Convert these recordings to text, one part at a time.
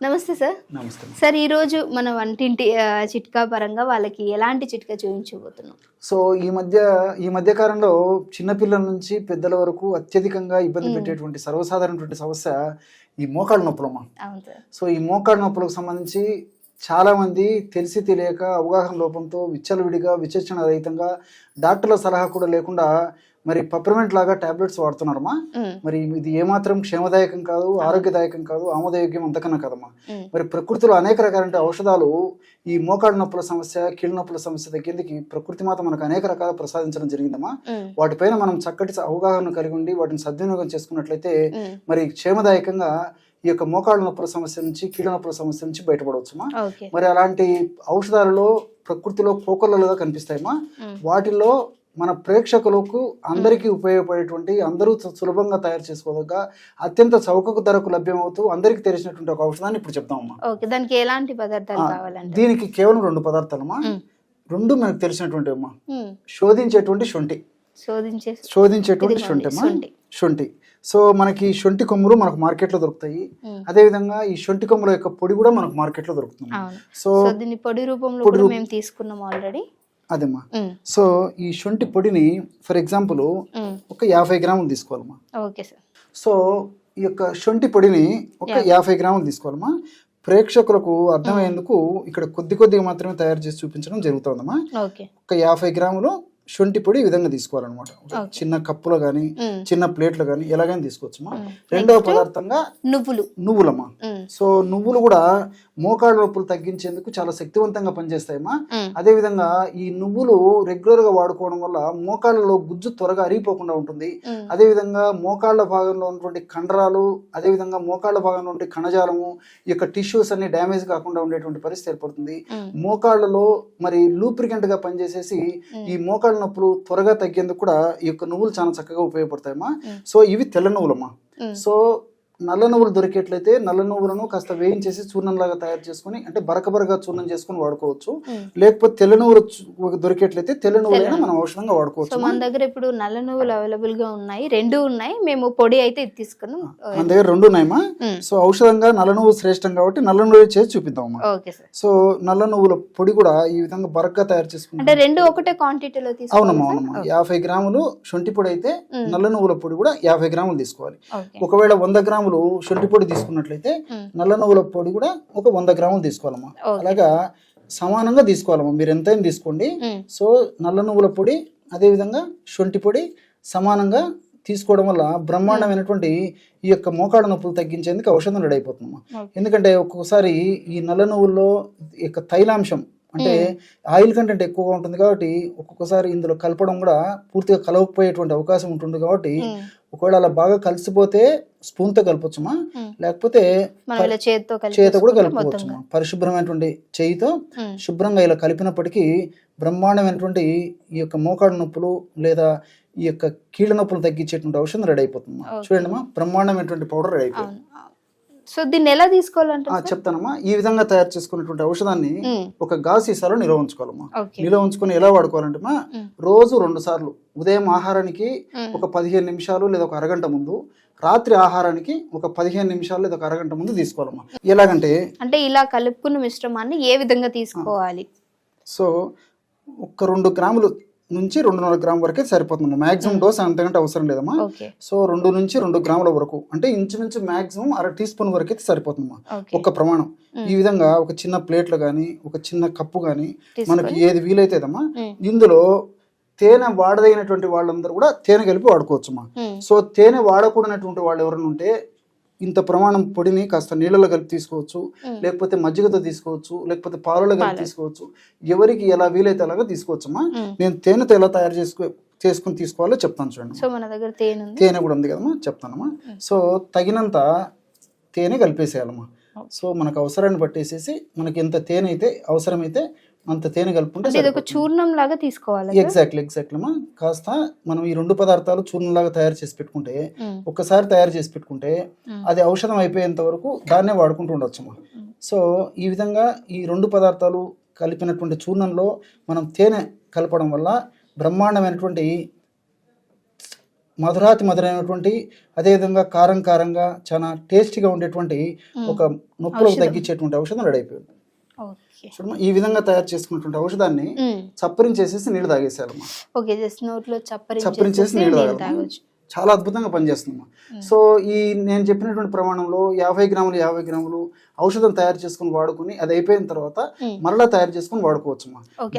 నమస్తే సార్. నమస్తే సార్ ఈరోజు మన వంటింటి చిట్కా పరంగా వాళ్ళకి ఎలాంటి చిట్కా చూపించబోతున్నాం? సో ఈ మధ్య ఈ మధ్య కాలంలో చిన్నపిల్లల నుంచి పెద్దల వరకు అత్యధికంగా ఇబ్బంది పెట్టేటువంటి సర్వసాధారణటువంటి సమస్య ఈ మోకాళ్ళ నొప్పులమ్మా సో ఈ మోకాళ్ళ నొప్పులకు సంబంధించి చాలా మంది తెలిసి తెలియక అవగాహన లోపంతో విచ్చలవిడిగా విచక్షణ రహితంగా డాక్టర్ల సలహా కూడా లేకుండా మరి పప్రమెంట్ లాగా టాబ్లెట్స్ వాడుతున్నారమ్మా. మరి ఇది ఏమాత్రం క్షేమదాయకం కాదు ఆరోగ్యదాయకం కాదు ఆమోదయోగ్యం అంతకన్నా కదమ్మా. మరి ప్రకృతిలో అనేక రకాలైన ఔషధాలు ఈ మోకాళ్ళ నొప్పుల సమస్య కీళ్ళ నొప్పుల సమస్య తగ్గేందుకు ప్రకృతి మాత మనకు అనేక రకాల ప్రసాదించడం జరిగిందమ్మా. వాటిపైన మనం చక్కటి అవగాహన కలిగి ఉండి వాటిని సద్వినియోగం చేసుకున్నట్లయితే. మరి క్షేమదాయకంగా ఈ యొక్క మోకాళ్ళ నొప్పుల సమస్య నుంచి కీళ్ళ నొప్పుల సమస్య నుంచి బయటపడవచ్చుమా. మరి అలాంటి ఔషధాలలో ప్రకృతిలో కోకొల్లలుగా కనిపిస్తాయమ్మా. వాటిల్లో మన ప్రేక్షకులకు అందరికీ ఉపయోగపడేటువంటి అందరూ సులభంగా తయారు చేసుకోదగ్గ అత్యంత చౌకకు ధరకు లభ్యమవుతూ అందరికీ తెలిసినటువంటి ఒక ఔషధాన్ని ఇప్పుడు చెప్తామమ్మా దానికి ఎలాంటి పదార్థాలు దీనికి కేవలం రెండు పదార్థాలమ్మా. ఉమ్, రెండు మనకు తెలిసినటువంటి అమ్మా. శోధించేటువంటి శొంఠి. శోధించే శోధించేటువంటి శొంఠి అమ్మా. శొంఠి. సో మనకి శొంఠి కొమ్ములు మనకు మార్కెట్లో దొరుకుతాయి. ఉమ్, అదేవిధంగా ఈ శొంఠి కొమ్ముల యొక్క పొడి కూడా మనకు మార్కెట్లో దొరుకుతుంది. సో దీన్ని పొడి రూపంలో మేము తీసుకున్నాం ఆల్రెడీ అదేమ్మా సో ఈ శొంఠి పొడిని ఫర్ ఎగ్జాంపుల్ ఒక యాభై గ్రాములు తీసుకోవాలమ్మా. Okay sir. సో ఈ యొక్క శొంఠి పొడిని ఒక యాభై. గ్రాములు తీసుకోవాలమ్మా. ప్రేక్షకులకు అర్థమయ్యేందుకు ఇక్కడ కొద్ది కొద్దిగా మాత్రమే తయారు చేసి చూపించడం జరుగుతుందమ్మా. ఒక యాభై గ్రాములు శొంఠి పొడి ఈ విధంగా తీసుకోవాలన్నమాట. చిన్న కప్పులో కానీ చిన్న ప్లేట్లు కానీ ఎలాగైనా తీసుకోవచ్చమ్మా ఉమ్. రెండవ పదార్థంగా నువ్వులు. నువ్వులమ్మా. సో నువ్వులు కూడా మోకాళ్ళ నొప్పులు తగ్గించేందుకు చాలా శక్తివంతంగా పనిచేస్తాయమ్మా. ఉమ్, అదేవిధంగా ఈ నువ్వులు రెగ్యులర్గా వాడుకోవడం వల్ల మోకాళ్ళలో గుజ్జు త్వరగా అరిగిపోకుండా ఉంటుంది. ఉమ్, అదేవిధంగా మోకాళ్ళ భాగంలో ఉన్నటువంటి కండరాలు అదేవిధంగా మోకాళ్ళ భాగంలో ఉండే కణజాలము ఈ యొక్క టిష్యూస్ అన్ని డ్యామేజ్ కాకుండా ఉండేటువంటి పరిస్థితి ఏర్పడుతుంది. మోకాళ్ళలో మరి లూప్రికెంట్గా పనిచేసేసి ఈ మోకాళ్ళ నొప్పులు త్వరగా తగ్గేందుకు కూడా ఈ యొక్క నువ్వులు చాలా చక్కగా ఉపయోగపడతాయమ్మా. సో ఇవి తెల్ల నువ్వులమ్మా. సో నల్ల నువ్వులు దొరికేట్లయితే నల్ల నువ్వులను కాస్త వేయించేసి చూర్ణంలాగా తయారు చేసుకుని అంటే బరక బరగా చూర్ణం చేసుకుని వాడుకోవచ్చు. లేకపోతే తెల్ల నువ్వులు దొరికేట్లయితే తెల్ల నువ్వులైనా మనం ఔషధంగా వాడుకోవచ్చు. మన దగ్గర ఇప్పుడు నల్ల నువ్వులు అవైలబుల్గా ఉన్నాయి. రెండు ఉన్నాయి. మేము పొడి అయితే ఇది తీసుకున్నాం మన దగ్గర రెండు ఉన్నాయమ్మా. సో ఔషధంగా నల్ల నువ్వు శ్రేష్టం కాబట్టి నల్ల నువ్వు చేసి సార్. సో నల్ల నువ్వుల పొడి కూడా ఈ విధంగా బరగ్గా తయారు చేసుకుంటాం. అంటే రెండు ఒకటే క్వాంటిటీలో అవునమ్మా అవునమ్మా. యాభై గ్రాములు శొంఠి పొడి అయితే. నల్ల నువ్వుల పొడి కూడా యాభై గ్రాములు తీసుకోవాలి. ఒకవేళ వంద గ్రాములు శొంఠి పొడి తీసుకున్నట్లయితే ఉమ్, నల్ల నువ్వుల పొడి కూడా ఒక వంద గ్రాములు తీసుకోవాలమ్మా. అలాగా సమానంగా తీసుకోవాలమ్మా. మీరు ఎంతైనా తీసుకోండి. ఉమ్, సో నల్ల నువ్వుల పొడి అదేవిధంగా శొంఠి పొడి సమానంగా తీసుకోవడం వల్ల బ్రహ్మాండమైనటువంటి ఈ యొక్క మోకాళ్ళ నొప్పులు తగ్గించేందుకు ఔషధం రెడీ అయిపోతుందమ్మా. ఎందుకంటే ఒక్కొక్కసారి ఈ నల్ల నువ్వుల్లో యొక్క తైలాంశం అంటే ఆయిల్ కంటెంట్ ఎక్కువగా ఉంటుంది కాబట్టి ఒక్కొక్కసారి ఇందులో కలపడం కూడా పూర్తిగా కలవకపోయేటువంటి అవకాశం ఉంటుంది కాబట్టి ఒకవేళ అలా బాగా కలిసిపోతే స్పూన్తో కలపొచ్చుమా. లేకపోతే చేతితో కూడా కలుపుకోవచ్చుమా పరిశుభ్రమైనటువంటి చేయితో శుభ్రంగా ఇలా కలిపినప్పటికీ బ్రహ్మాండమైనటువంటి ఈ యొక్క మోకాడు నొప్పులు లేదా ఈ యొక్క కీళ్ళ నొప్పులు తగ్గించేటువంటి ఔషధం రెడీ Okay. చూడండి బ్రహ్మాండమైనటువంటి పౌడర్ రెడీ అయిపోతుంది సో దీన్ని ఎలా తీసుకోవాలంటే చెప్తానమ్మా. ఈ విధంగా తయారు చేసుకున్నటువంటి ఔషధాన్ని ఒక గాజు సీసాలో నిల్వ ఉంచుకోవాలమ్మా. నిల్వ ఉంచుకొని ఎలా వాడుకోవాలంటే. రోజు రెండు సార్లు. ఉదయం ఆహారానికి ఒక పదిహేను నిమిషాలు లేదా ఒక అరగంట ముందు. రాత్రి ఆహారానికి ఒక పదిహేను నిమిషాలు లేదా ఒక అరగంట ముందు తీసుకోవాలమ్మా. ఎలాగంటే అంటే ఇలా కలుపుకున్న మిశ్రమాన్ని ఏ విధంగా తీసుకోవాలి? సో ఒక రెండు గ్రాములు నుంచి రెండున్నర గ్రాముల వరకే సరిపోతుంది మాక్సిమం డోస్ అంతకంటే అవసరం లేదమ్మా. సో రెండు నుంచి రెండు గ్రాముల వరకు అంటే ఇంచుమించు మాక్సిమం అర టీ స్పూన్ వరకు అయితే సరిపోతుందమ్మా. ఒక ప్రమాణం. ఉమ్. ఈ విధంగా ఒక చిన్న ప్లేట్లు కానీ ఒక చిన్న కప్పు కానీ మనకి ఏది వీలైతేదమ్మా ఉమ్, ఇందులో తేనె వాడదైనటువంటి వాళ్ళందరూ కూడా తేనె కలిపి వాడుకోవచ్చమ్మా. సో తేనె వాడకూడనటువంటి వాళ్ళు ఎవరైనా ఉంటే ఇంత ప్రమాణం పొడిని కాస్త నీళ్ళలో కలిపి తీసుకోవచ్చు. లేకపోతే మజ్జిగతో తీసుకోవచ్చు లేకపోతే పాలలో కలిపి. తీసుకోవచ్చు ఎవరికి ఎలా వీలైతే అలాగా తీసుకోవచ్చమ్మా. నేను తేనెతో ఎలా తయారు చేసుకో చేసుకుని తీసుకోవాలో చెప్తాను చూడండి సో మన దగ్గర తేనె తేనె కూడా ఉంది కదమ్మా చెప్తానమ్మా. సో తగినంత తేనె కలిపేసేయాలమ్మా. సో మనకు అవసరాన్ని పట్టేసేసి మనకి ఎంత తేనె అయితే అవసరమైతే అంత తేనె కలుపుకుంటే ఇది ఒక. చూర్ణం లాగా తీసుకోవాలి ఎగ్జాక్ట్లీ ఎగ్జాక్ట్లీ అమ్మా కాస్త మనం ఈ రెండు పదార్థాలు చూర్ణంలాగా తయారు చేసి పెట్టుకుంటే ఒక్కసారి తయారు చేసి పెట్టుకుంటే అది ఔషధం అయిపోయేంత వరకు దాన్నే వాడుకుంటూ ఉండొచ్చమ్మా ఉమ్. సో ఈ విధంగా ఈ రెండు పదార్థాలు కలిపినటువంటి చూర్ణంలో మనం తేనె కలపడం వల్ల బ్రహ్మాండమైనటువంటి మధురాతి మధురైనటువంటి అదేవిధంగా కారం కారంగా చాలా టేస్టీగా ఉండేటువంటి ఒక నొప్పులు ఔషధం. తగ్గించేటువంటి ఔషధం రెడీ అయిపోయింది. చూడమ్మా ఈ విధంగా తయారు చేసుకున్నటువంటి ఔషధాన్ని. చప్పరించేసేసి నీళ్ళు తాగేసేయాలమ్మా ఓకే జస్ట్ నోట్లో చప్పరించేసి నీళ్ళు తాగొచ్చు. చాలా అద్భుతంగా పనిచేస్తుందమ్మా. సో ఈ నేను చెప్పినటువంటి ప్రమాణంలో యాభై గ్రాములు యాభై గ్రాములు ఔషధం తయారు చేసుకుని వాడుకుని అది అయిపోయిన తర్వాత. మరలా తయారు చేసుకుని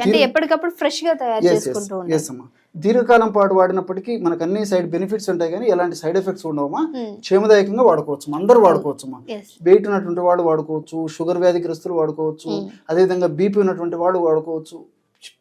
అంటే ఎప్పటికప్పుడు ఫ్రెష్గా తయారు చేసుకుంటూ అమ్మా. దీర్ఘకాలం పాటు వాడినప్పటికీ మనకు అన్ని సైడ్ బెనిఫిట్స్ ఉంటాయి కానీ ఎలాంటి సైడ్ ఎఫెక్ట్స్ ఉండవమ్మా. క్షేమదాయకంగా వాడుకోవచ్చు అందరూ వాడుకోవచ్చమ్మా. ఎస్ వెయిట్ ఉన్నటువంటి వాళ్ళు వాడుకోవచ్చు షుగర్ వ్యాధిగ్రస్తులు వాడుకోవచ్చు. అదేవిధంగా బీపీ ఉన్నటువంటి వాళ్ళు వాడుకోవచ్చు.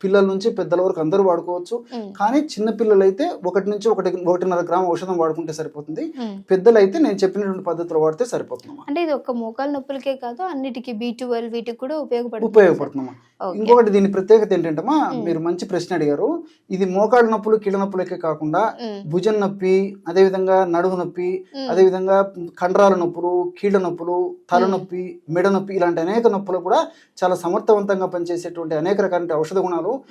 పిల్లల నుంచి పెద్దల వరకు అందరూ వాడుకోవచ్చు. కానీ చిన్న పిల్లలు అయితే ఒకటి నుంచి ఒకటి ఒకటిన్నర గ్రామ్ ఔషధం వాడుకుంటే సరిపోతుంది. పెద్దలు అయితే నేను చెప్పినటువంటి పద్ధతిలో వాడితే సరిపోతుందమ్మా. అంటే ఇది ఒక మోకాలు నొప్పులకే కాదు అన్నిటికీ బీ ట్వెల్వ్ వీటికి కూడా ఉపయోగపడుతుంది. ఉపయోగపడుతుందమ్మా. ఇంకొకటి దీని ప్రత్యేకత ఏంటంటమ్మా మీరు మంచి ప్రశ్న అడిగారు. ఇది మోకాళ్ళ నొప్పులు కీళ్ళ నొప్పులకే కాకుండా. భుజం నొప్పి అదేవిధంగా నడుము నొప్పి అదేవిధంగా కండరాల నొప్పులు కీళ్ళ నొప్పులు తలనొప్పి మెడ నొప్పి ఇలాంటి అనేక నొప్పులు కూడా చాలా సమర్థవంతంగా పనిచేసేటువంటి అనేక రకాల ఔషధ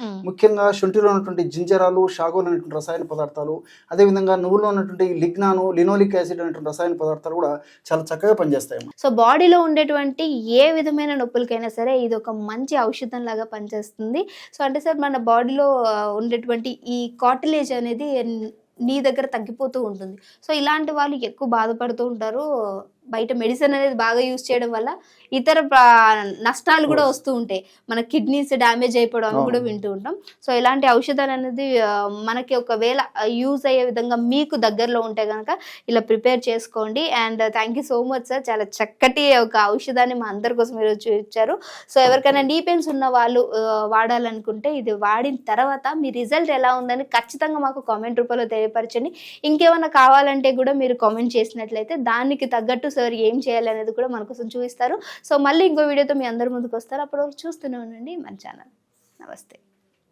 ఉమ్. ముఖ్యంగా శొంఠిలో ఉన్నటువంటి జింజరాలు షాగోలు అనేటువంటి రసాయన పదార్థాలు అదేవిధంగా నువ్వులో ఉన్నటువంటి లిగ్నాను లినోలిక్ యాసిడ్ అనేటువంటి రసాయన పదార్థాలు కూడా చాలా చక్కగా పనిచేస్తాయి సో బాడీలో ఉండేటువంటి ఏ విధమైన నొప్పులకైనా సరే ఇది ఒక మంచి ఔషధం లాగా పనిచేస్తుంది. సో అంటే సార్ మన బాడీలో ఉండేటువంటి ఈ కాటిలేజ్ అనేది నీ దగ్గర తగ్గిపోతూ ఉంటుంది. సో ఇలాంటి వాళ్ళు ఎక్కువ బాధపడుతూ ఉంటారు. బయట మెడిసిన్ అనేది బాగా యూజ్ చేయడం వల్ల ఇతర నష్టాలు కూడా వస్తూ ఉంటాయి. మన కిడ్నీస్ డ్యామేజ్ అయిపోవడం అవి కూడా. వింటూ ఉంటాం. సో ఇలాంటి ఔషధాలు అనేది మనకి ఒకవేళ యూజ్ అయ్యే విధంగా మీకు దగ్గరలో ఉంటే కనుక ఇలా ప్రిపేర్ చేసుకోండి. And thank you so much sir చాలా చక్కటి ఒక ఔషధాన్ని మా అందరి కోసం మీరు ఇచ్చారు. సో ఎవరికైనా నీ పెయిన్స్ ఉన్న వాళ్ళు వాడాలనుకుంటే ఇది వాడిన తర్వాత మీ రిజల్ట్ ఎలా ఉందని ఖచ్చితంగా మాకు కామెంట్ రూపంలో తెలియపరచండి. ఇంకేమైనా కావాలంటే కూడా మీరు కామెంట్ చేసినట్లయితే దానికి తగ్గట్టు సార్ ఏం చేయాలి అనేది కూడా మన కోసం చూపిస్తారు. సో మళ్ళీ ఇంకో వీడియోతో మీ అందరి ముందుకు వస్తారు. అప్పుడు చూస్తూనే ఉండండి. మన ఛానల్. నమస్తే.